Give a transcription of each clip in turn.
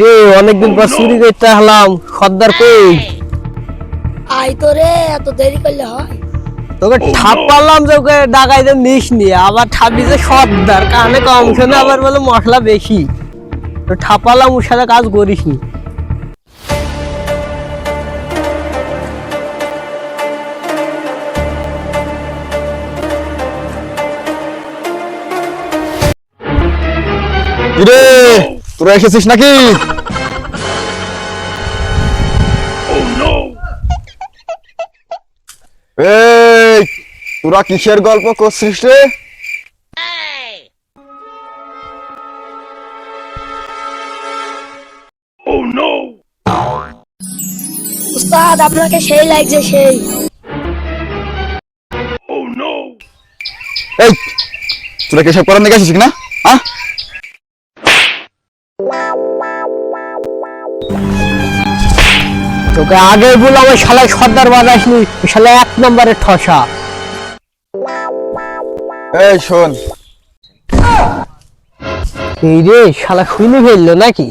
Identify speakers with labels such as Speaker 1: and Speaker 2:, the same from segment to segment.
Speaker 1: রে অনেকদিন পর চুরি করতে হলাম সর্দার কই?
Speaker 2: আই তো রে এত দেরি করলে হয়?
Speaker 1: তোকে ঠাপ পারলাম যে ওকে ডাকাইতে নিস নি। আবার ঠাপি যে সর্দার কানে কম শোনে আবার বলে মশলা বেশি। তো ঠাপালাম ওর সাথে কাজ করিস নি।
Speaker 3: কিরে? তোরা এসেছিস নাকি? এই তোরা কিসের গল্প করছিস রে?
Speaker 2: উস্তাদ আপনাকে সেই লাগছে সেই।
Speaker 3: এই তোরা কি সব করার নাকি আসিস না?
Speaker 1: তোকে আগে বললাম ওই শালায় সর্দার বাজাস নি ওই শালা এক নম্বরের ঠসা।
Speaker 3: এই শোন।
Speaker 1: এই রে শালা শুনে ফেলল নাকি?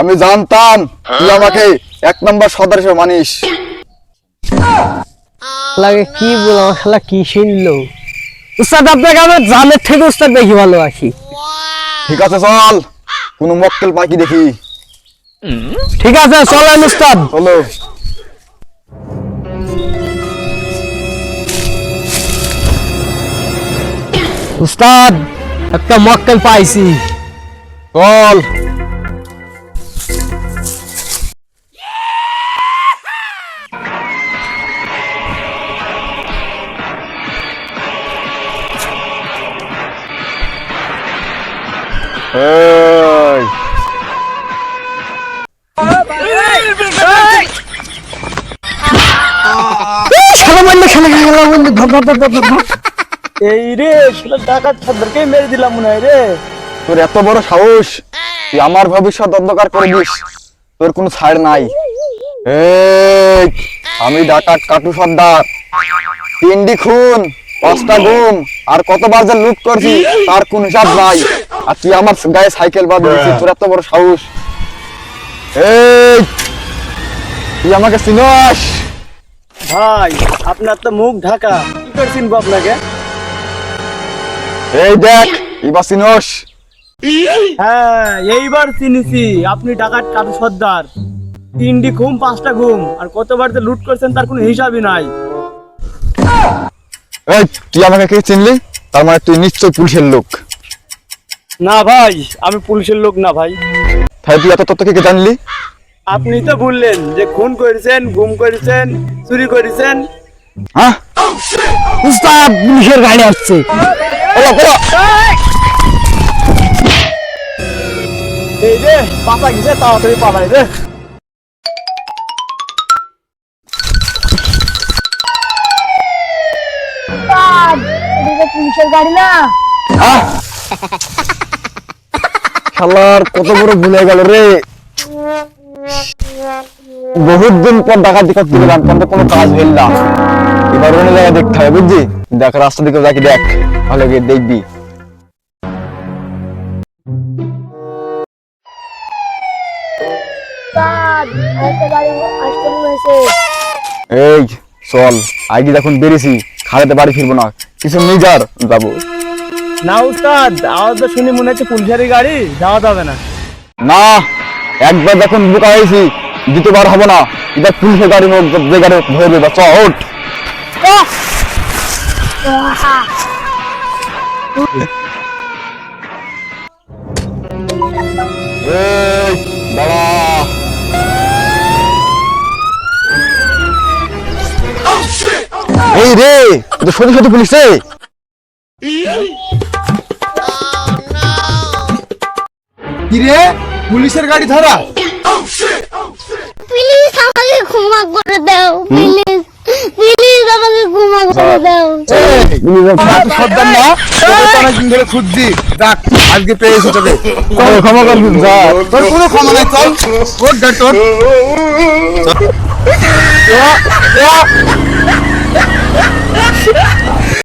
Speaker 3: আমি জানতাম তুই আমাকে এক নম্বর সর্দার হিসেবে মানিস।
Speaker 1: শালাকে কি বললাম? শালা কি শুনলো? উস্তাদ আপনাকে আমার জানের থেকে উস্তাদ বেশি ভালোবাসি।
Speaker 3: ঠিক আছে চল। কোনো মক্কেল পাখি দেখি।
Speaker 1: ঠিক আছে চলেন উস্তাদ
Speaker 3: চলো।
Speaker 1: উস্তাদ একটা মক্কেল পাইছি।
Speaker 3: চল এই
Speaker 4: এই রে সেটা ডাকাত সর্দারকে মেরে দিলাম মনে হয় রে।
Speaker 3: তোর এত বড় সাহস তুই আমার ভবিষ্যৎ অন্ধকার করে দিস। তোর কোনো ছাড় নাই। এই আমি ডাকাত কাটু সর্দার। তিনটি খুন পাঁচটা গুম আর কতবার যে লুট করছি তার কোন হিসাব নাই। আর তুই আমার গায়ে সাইকেল বাদ দিয়েছিস তোর এত বড় সাহস। এই তুই আমাকে চিনস।
Speaker 4: ভাই আপনার তো মুখ ঢাকা। কি করে চিনবো আপনাকে?
Speaker 3: এই দেখ এবার চিনস।
Speaker 4: হ্যাঁ এইবার চিনিছি। আপনি ডাকাত কাটু সর্দার। তিনটি ঘুম পাঁচটা ঘুম। আর কতবার যে লুট করছেন তার কোনো হিসাবই নাই।
Speaker 3: এই তুই আমাকে কে চিনলি? তার মানে তুই নিশ্চয় পুলিশের লোক।
Speaker 4: না ভাই আমি পুলিশের লোক না ভাই।
Speaker 3: তাই তুই এত তথ্য কে জানলি?
Speaker 4: আপনি তো বললেন যে খুন করেছেন গুম করেছেন চুরি করেছেন।
Speaker 3: হ্যাঁ?
Speaker 1: উস্তাদ পুলিশের গাড়ি আসছে।
Speaker 4: এই রে পাতা গেছে তাড়াতাড়ি পালাই রে
Speaker 2: পুলিশের গাড়ি না!
Speaker 3: শালার কত বড় ভুলে গেল রে। বহুত দিন পর ডাকাতি করতে গেলাম কিন্তু কোনো কাজ হইল না। এবার অন্য জায়গায় দেখতে হবে বুঝলি? দেখ রাস্তা দিকে যাকে দেখ ভালো করে দেখবি। এই চল আগে যখন বেরিয়েছি খাড়াতে বাড়ি ফিরবো না কিছু নিজার যাব।
Speaker 4: না উস্তাদ আওয়াজ তো শুনে মনে হচ্ছে পুলিশেরই গাড়ি যাওয়া যাবে না।
Speaker 3: না একবার যখন বোকা হয়েছি দ্বিতীয়বার হবে না। এবার পুলিশের গাড়ি হোক যে গাড়ি হোক ধরবে বা চ ওঠ। এই রে সত্যি সত্যি পুলিশ রে।
Speaker 5: কিরে পুলিশের গাড়ি ধরা?
Speaker 6: প্লিজ আমাকে ক্ষমা করে দাও প্লিজ প্লিজ আমাকে ক্ষমা করে দাও।
Speaker 5: সর্দার না? অনেকদিন ধরে খুঁজছি। দেখ আজকে পেয়েছি তোকে।
Speaker 3: ক্ষমা করবি যা।
Speaker 5: তোর কোনো ক্ষমা নাই চল। ওর গাড়ি তোর